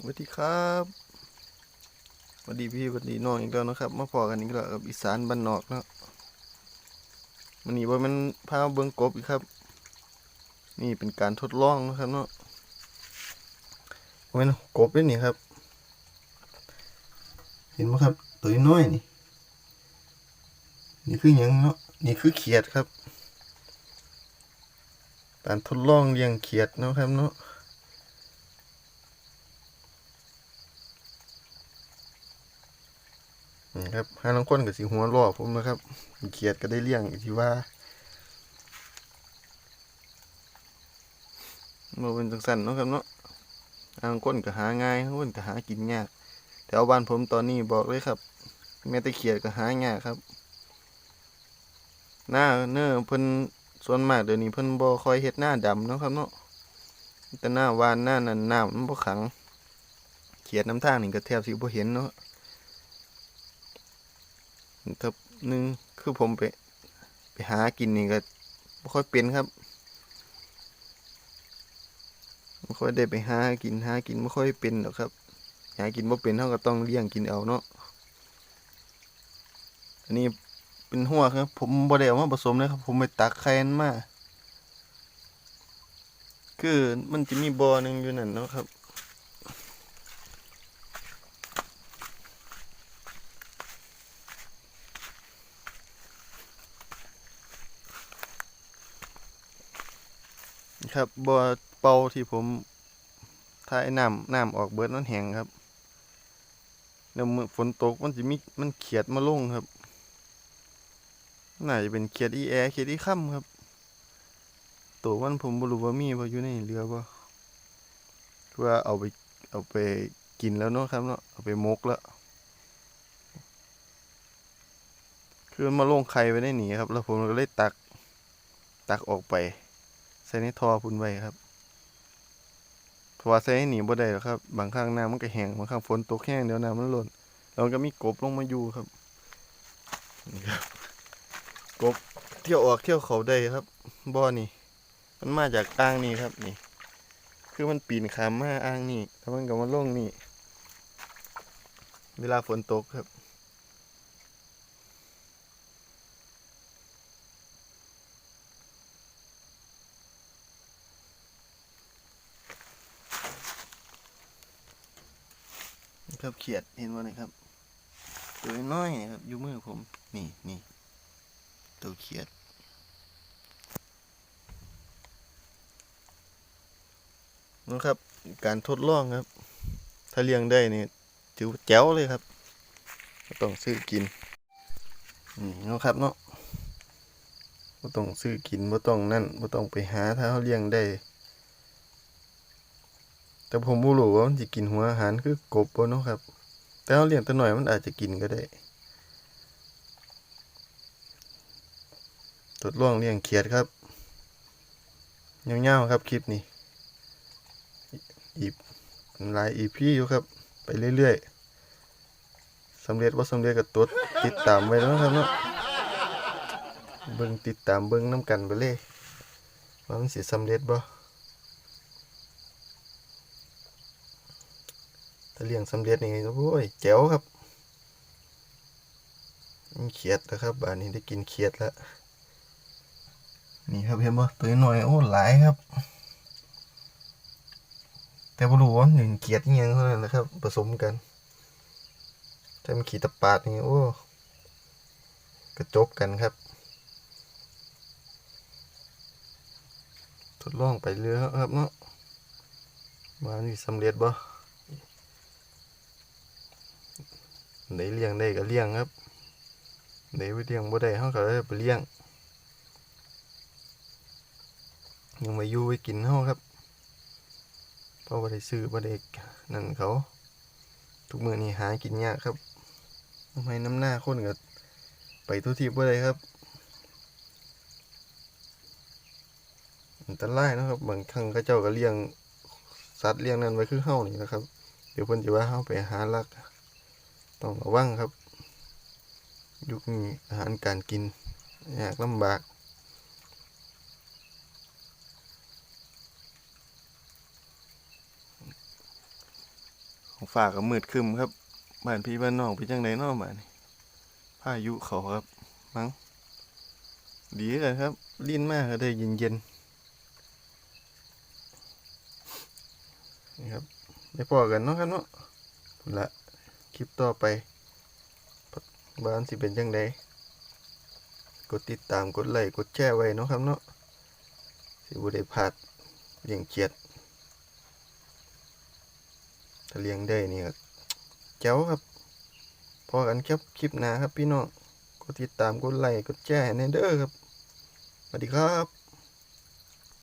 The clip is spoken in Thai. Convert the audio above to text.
สวัสดีครับสวัสดีพี่สวัสดีน้องอีกแล้วนะครับมาพอกันอีกแล้วกับอีสานบ้านนอกเนาะมันนี้ว่ามันพาเบิ้งกบอีกครับ นี่เป็นการทดลองนะครับเนาะว่ามันกบด้วยนี่ครับ เห็นไหมครับ ตัวน้อยนี่ นี่คือยังเนาะนี่คือเขียดครับการทดลองเลี้ยงเขียดนะครับเนาะ นี่ครับห้าลังคนกับสีหัวล่อผมนะครับเขียดก็ได้เลี้ยงอีกทีว่ามาเป็นจังสันเนาะครับเนาะห้าลังคนก็หาง่ายห้าลังคนก็หากินยากแต่เอาบ้านผมตอนนี้บอกเลยครับแม้แต่เขียดก็หายากครับ หน้าเนื้อเพิ่นส่วนมากเดี๋ยวนี้เพิ่นบ่คอยเฮ็ดหน้าดำเนาะครับเนาะแต่หน้าวานหน้านั่นน้ำมันบ่ขัง เขียดน้ำทางนี่ก็แทบสิบ่เห็นเนาะ ครับหนึ่งคือผมไป ไปหากินนี่ก็ไม่ค่อยเป็นครับไม่ค่อยได้ไปหากินหากินไม่ค่อยเป็นหรอกครับ หากินบ่เป็นเท่าก็ต้องเลี้ยงกินเอาเนาะอันนี้เป็นหัวครับ ผมบ่ได้เอามาผสมนะครับ ผมไปตักไข่มันมาคือมันจะมีบ่อหนึ่งอยู่นั่นเนาะครับ ครับบ่อเป่าที่ผมถ้าไอ้น้ำน้ำออกเบิดมันแห้งครับแล้วเมื้อฝนตกมันจะมีมันเขียดมาลงครับน่าจะเป็นเขียดอีแอเขียดอีค่ำครับ ตัวมันผมบ่รู้ว่ามีบ่อยู่ในเรือบ่คือว่าเอาไปเอาไปกินแล้วเนาะครับเนาะเอาไปมกแล้วคือมันมาลงไข่ไว้ในนี้ครับ แล้วผมก็เลยตักตักออกไป ใส่ในท่อพุ่นไว้ครับเพราะว่าใส่ให้หนีบ่ได้หรอกครับ บางครั้งน้ำมันก็แห้งบางครั้งฝนตกแห้งเดี๋ยวน้ำมันหล่นแล้วก็มีกบลงมาอยู่ครับนี่ครับกบเที่ยวออกเที่ยวเขาได้ครับบ่อนี่มันมาจากอ่างนี่ครับนี่ คือมันปีนขามมาอ่างนี่แล้วมันก็มาลงนี่ เวลาฝนตกครับ ครับเขียดเห็นว่าไหนครับ ตัวน้อยครับอยู่มือผม นี่นี่ตัวเขียดนะครับ การทดลองครับ ถ้าเลี้ยงได้นี่ถือว่าแจ๋วเลยครับต้องซื้อกินนี่เนาะครับเนาะไม่ต้องซื้อกินไม่ต้องนั่นไม่ต้องไปหาถ้าเขาเลี้ยงได้ แต่ผมบ่รู้ว่ามันจะกินหัวอาหารคือกบบ่เนาะครับ แต่เราเลี้ยงตัวหน่อยมันอาจจะกินก็ได้ทดลองเลี้ยงเขียดครับยาวๆครับคลิปนี้อีกหลายอีพี่อยู่ครับ ไปเรื่อยๆสำเร็จว่าสำเร็จก็ตดติดตามไว้แล้วนะครับเนาะเบิ่งติดตามเบิ่งน้ำกันไปเลยว่ามันสิสำเร็จบ่ ถ้าเลี้ยงสำเร็จนี่โอ้ยแจ๋วครับมีเขียดแล้วครับบ้านนี้ได้กินเขียดแล้ว นี่ครับเห็นบ่ตัวหน้อยโอ้หลายครับ แต่บ่รู้ว่าหนึ่งเขียดยังเท่านั้นนะครับ ผสมกันถ้ามันขีตะปาดนี่โอ้กระจกกันครับ ทดลองไปเรื่อยครับเนาะว่านี่สำเร็จบ่ ได้เลี้ยงได้ก็เลี้ยงครับได้ไปเลี้ยงบ่ได้เฮาก็เลยไปเลี้ยงยังมาอยู่ไว้กินเฮาครับเพราะบ่ได้ซื้อบ่ได้นั่นเขา ทุกมื้อนี้หากินยากครับทำไมน้ำหน้าคนก็ไปทุกทีบ่ได้ครับอันตรายนะครับบางครั้งเขาเจ้าก็เลี้ยงสัตว์เลี้ยงนั่นไว้คือเฮานี่นะครับ เดี๋ยวเพิ่นจะว่าเฮาไปหาลัก ต้องระวังครับ ยุคนี้อาหารการกินยากลำบากของฝากกับมืดครึมครับบ้านพี่บ้านน้องเป็นจังไดเนาะบ้านนี้พายุเขาครับ มั้งดีเลยครับลิ้นมากก็ได้เย็นเย็นๆนี่ครับได้พอกันเนาะครับเนาะพุ่นละ คลิปต่อไปบ้านสิเป็นจังไดกดติดตามกดไลค์กดแชร์ไว้เนาะครับเนาะสิบ่ได้พลาดเลี้ยงเกียดถ้าเลี้ยงได้นี่ก็แจ๋วครับพอกันครับคลิปหน้าครับพี่น้องกดติดตามกดไลค์กดแชร์ให้แนเด้อครับสวัสดีครับ